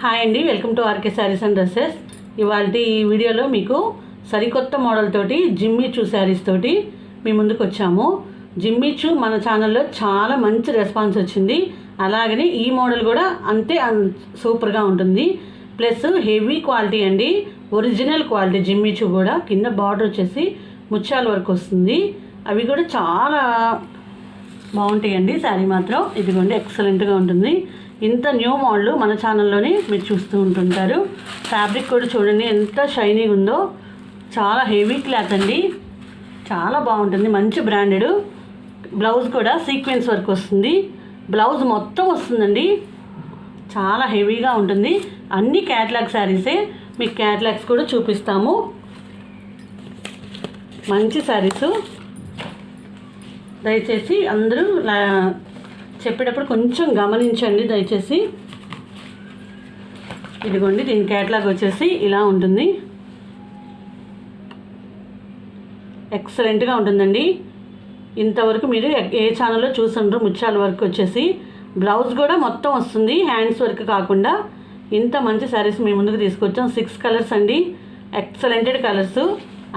Hi అండి welcome to RK sarees and dresses. ఇవాళ ఈ వీడియోలో మీకు సరికొత్త మోడల్ తోటి జిమ్మిచూ శారీస్ తోటి మీ ముందుకు వచ్చాము. జిమ్మిచూ మన ఛానల్లో చాలా మంచి రెస్పాన్స్ వచ్చింది. అలాగనే ఈ మోడల్ కూడా అంతే సూపర్గా ఉంటుంది. ప్లస్ హెవీ క్వాలిటీ అండి. ఒరిజినల్ క్వాలిటీ జిమ్మిచూ కూడా కింద బార్డర్ వచ్చేసి ముత్యాల వరకు వస్తుంది. అవి కూడా చాలా బాగుంటాయండి శారీ మాత్రం. ఇదిగోండి ఎక్సలెంట్గా ఉంటుంది. ఇంత న్యూ మోడల్ మన ఛానల్లోనే మీరు చూస్తూ ఉంటుంటారు. ఫ్యాబ్రిక్ కూడా చూడండి ఎంత షైనీగా ఉందో. చాలా హెవీ క్లాత్ అండి. చాలా బాగుంటుంది మంచి బ్రాండెడ్ బ్లౌజ్ కూడా సీక్వెన్స్ వర్క్ వస్తుంది. బ్లౌజ్ మొత్తం వస్తుందండి. చాలా హెవీగా ఉంటుంది. అన్ని క్యాట్లాగ్ శారీసే మీకు క్యాట్లాగ్స్ కూడా చూపిస్తాము. మంచి శారీసు దయచేసి అందరూ చెప్పేటప్పుడు కొంచెం గమనించండి దయచేసి. ఇదిగోండి దీని క్యాట్లాగ్ వచ్చేసి ఇలా ఉంటుంది. ఎక్సలెంట్గా ఉంటుందండి. ఇంతవరకు మీరు ఏ ఛానల్లో చూసుండ్రు ముత్యాల వర్క్ వచ్చేసి బ్లౌజ్ కూడా మొత్తం వస్తుంది హ్యాండ్స్ వర్క్ కాకుండా. ఇంత మంచి శారీస్ మీ ముందుకు తీసుకొచ్చాం. సిక్స్ కలర్స్ అండి. ఎక్సలెంటెడ్ కలర్స్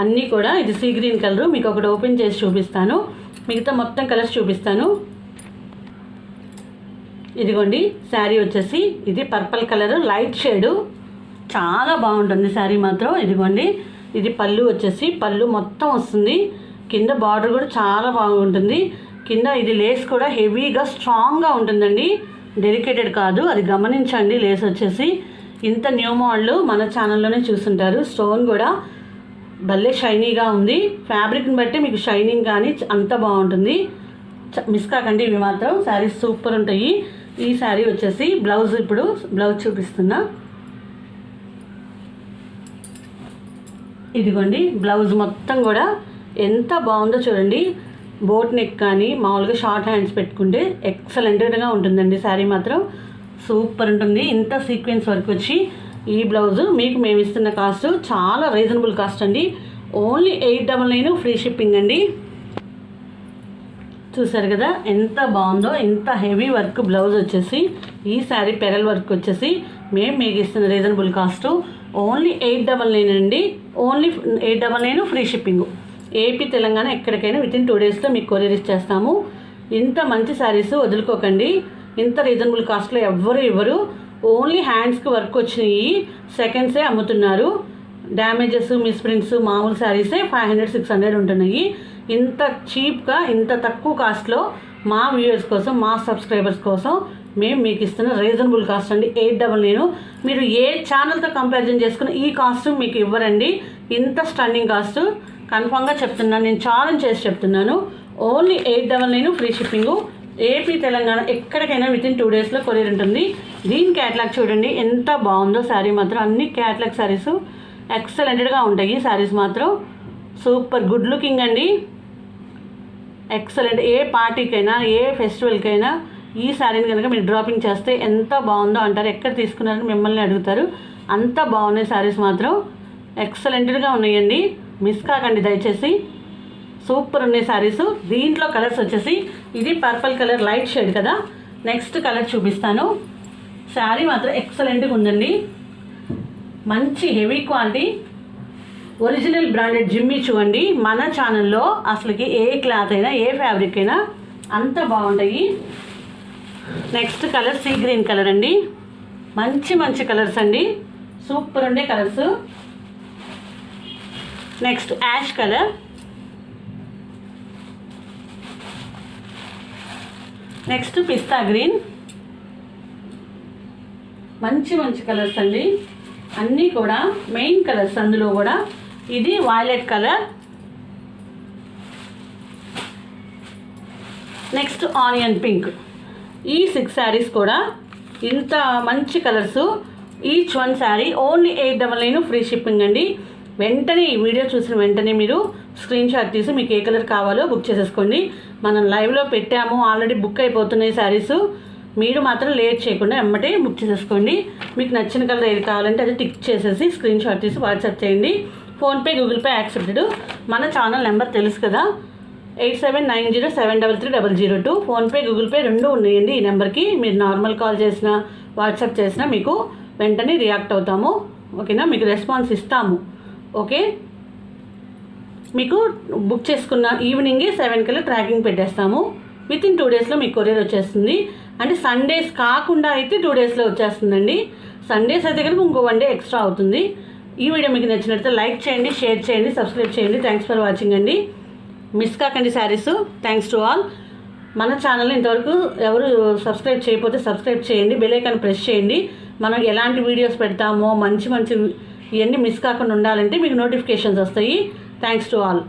అన్నీ కూడా ఇది సీ గ్రీన్ కలర్ మీకు ఒకటి ఓపెన్ చేసి చూపిస్తాను. మిగతా మొత్తం కలర్స్ చూపిస్తాను. ఇదిగోండి శారీ వచ్చేసి ఇది పర్పుల్ కలర్ లైట్ షేడు. చాలా బాగుంటుంది శారీ మాత్రం ఇదిగోండి. ఇది పళ్ళు వచ్చేసి పళ్ళు మొత్తం వస్తుంది. కింద బార్డర్ కూడా చాలా బాగుంటుంది. కింద ఇది లేస్ కూడా హెవీగా స్ట్రాంగ్గా ఉంటుందండి. డెలికేటెడ్ కాదు అది గమనించండి లేస్ వచ్చేసి. ఇంత న్యూ మోడల్ మన ఛానల్లోనే చూస్తుంటారు. స్టోన్ కూడా భలే షైనీగా ఉంది. ఫ్యాబ్రిక్ని బట్టి మీకు షైనింగ్ కానీ అంత బాగుంటుంది. చ- మిస్ కాకండి ఇవి మాత్రం శారీస్ సూపర్ ఉంటాయి. ఈ శారీ వచ్చేసి బ్లౌజ్ ఇప్పుడు బ్లౌజ్ చూపిస్తున్నా. ఇదిగోండి బ్లౌజ్ మొత్తం కూడా ఎంత బాగుందో చూడండి. బోట్ నెక్ కానీ మామూలుగా షార్ట్ హ్యాండ్స్ పెట్టుకుంటే ఎక్సలెంట్గా ఉంటుందండి శారీ మాత్రం. సూపర్ ఉంటుంది. ఇంత సీక్వెన్స్ వర్క్ వచ్చి ఈ బ్లౌజ్ మీకు మేము ఇస్తున్న కాస్ట్ చాలా రీజనబుల్ కాస్ట్ అండి. Only eight double nine free shipping అండి. చూసారు కదా ఎంత బాగుందో ఎంత హెవీ వర్క్ బ్లౌజ్ వచ్చేసి ఈ శారీ పెరల్ వర్క్ వచ్చేసి మేము మీకు ఇస్తున్న reasonable cost only eight double nine అండి. Only eight double nine free shipping AP Telangana ఎక్కడికైనా విత్ ఇన్ టూ డేస్లో మీకు కొరియర్ ఇచ్చేస్తాము. ఇంత మంచి శారీస్ వదులుకోకండి. ఇంత రీజనబుల్ కాస్ట్లో ఎవ్వరు ఇవ్వరు. ఓన్లీ హ్యాండ్స్కి వర్క్ వచ్చినాయి. సెకండ్సే అమ్ముతున్నారు. డ్యామేజెస్ మిస్ప్రింట్స్ మామూలు శారీసే ఫైవ్ హండ్రెడ్ సిక్స్ హండ్రెడ్ ఉంటున్నాయి. ఇంత చీప్గా ఇంత తక్కువ కాస్ట్లో మా వ్యూయర్స్ కోసం మా సబ్స్క్రైబర్స్ కోసం మేము మీకు ఇస్తున్న రీజనబుల్ కాస్ట్ అండి ఎయిట్ డబల్ నేను. మీరు ఏ ఛానల్తో కంపారిజన్ చేసుకున్న ఈ కాస్ట్ మీకు ఇవ్వరండి. ఇంత స్టన్నింగ్ కాస్ట్. కన్ఫామ్గా చెప్తున్నాను నేను ఛాలెంజ్ చేసి చెప్తున్నాను. ఓన్లీ ఎయిట్ డబల్ నేను ఫ్రీ షిప్పింగు. ఏపీ తెలంగాణ ఎక్కడికైనా విత్ ఇన్ టూ డేస్లో కొరియర్ ఉంటుంది. దీని క్యాట్లాగ్ చూడండి ఎంత బాగుందో శారీ మాత్రం. అన్ని క్యాట్లాగ్ శారీస్ ఎక్సలెంటెడ్గా ఉంటాయి. శారీస్ మాత్రం సూపర్ గుడ్ లుకింగ్ అండి. ఎక్సలెంట్. ఏ పార్టీకైనా ఏ ఫెస్టివల్కైనా ఈ శారీని కనుక మీరు డ్రాపింగ్ చేస్తే ఎంత బాగుందో అంటారు. ఎక్కడ తీసుకున్నారని మిమ్మల్ని అడుగుతారు. అంత బాగున్నాయి శారీస్ మాత్రం. ఎక్సలెంట్గా ఉన్నాయండి. మిస్ కాకండి దయచేసి. సూపర్ ఉన్నాయి శారీస్ దీంట్లో కలర్స్ వచ్చేసి ఇది పర్పుల్ కలర్ లైట్ షేడ్ కదా. నెక్స్ట్ కలర్ చూపిస్తాను. శారీ మాత్రం ఎక్సలెంట్గా ఉందండి. మంచి హెవీ క్వాలిటీ ఒరిజినల్ బ్రాండెడ్ జిమ్మి చూడండి. మన ఛానల్లో అసలుకి ఏ క్లాత్ అయినా ఏ ఫ్యాబ్రిక్ అయినా అంత బాగుంటాయి. Next colour sea green colour అండి. మంచి మంచి కలర్స్ అండి. సూపర్ ఉండే colours. Next ash colour. Next పిస్తా గ్రీన్. మంచి మంచి కలర్స్ అండి. అన్నీ కూడా మెయిన్ కలర్స్ అందులో కూడా ఇది violet colour next onion pink ఈ సిక్స్ శారీస్ కూడా ఇంత మంచి colours each one sari only eight double nine free shipping అండి. వెంటనే ఈ వీడియో చూసిన వెంటనే మీరు స్క్రీన్ షాట్ తీసి మీకు ఏ కలర్ కావాలో బుక్ చేసేసుకోండి. మనం లైవ్లో పెట్టాము ఆల్రెడీ బుక్ అయిపోతున్నాయి శారీస్ మీరు మాత్రం లేట్ చేయకుండా ఎమ్మటే బుక్ చేసేసుకోండి. మీకు నచ్చిన కలర్ ఏది కావాలంటే అది టిక్ చేసేసి స్క్రీన్ షాట్ తీసి వాట్సాప్ చేయండి. ఫోన్పే గూగుల్ పే యాక్సెప్టెడ్ మన ఛానల్ నెంబర్ తెలుసు కదా. Eight seven nine zero seven double three double zero two. PhonePe Google Pay రెండు ఉన్నాయండి ఈ నెంబర్కి. మీరు నార్మల్ కాల్ చేసినా వాట్సాప్ చేసినా మీకు వెంటనే రియాక్ట్ అవుతాము. ఓకేనా? మీకు రెస్పాన్స్ ఇస్తాము. ఓకే? మీకు బుక్ చేసుకున్న ఈవినింగే సెవెన్ కల్లా ట్రాకింగ్ పెట్టేస్తాము. విత్ ఇన్ టూ డేస్లో మీకు కొరియర్ వచ్చేస్తుంది. అంటే సండేస్ కాకుండా అయితే టూ డేస్లో వచ్చేస్తుందండి. సండేస్ అయితే కనుక ఇంకో వన్ డే ఎక్స్ట్రా అవుతుంది. ఈ వీడియో మీకు నచ్చినట్లయితే లైక్ చేయండి షేర్ చేయండి సబ్స్క్రైబ్ చేయండి. థ్యాంక్స్ ఫర్ వాచింగ్ అండి. మిస్ కాకండి శారీస్ థ్యాంక్స్ టు ఆల్ మన ఛానల్ని ఇంతవరకు ఎవరు సబ్స్క్రైబ్ చేయకపోతే సబ్స్క్రైబ్ చేయండి. బెలైకాన్ ప్రెస్ చేయండి. మనం ఎలాంటి వీడియోస్ పెడతామో మంచి మంచి ఇవన్నీ మిస్ కాకుండా ఉండాలంటే మీకు నోటిఫికేషన్స్ వస్తాయి. Thanks to all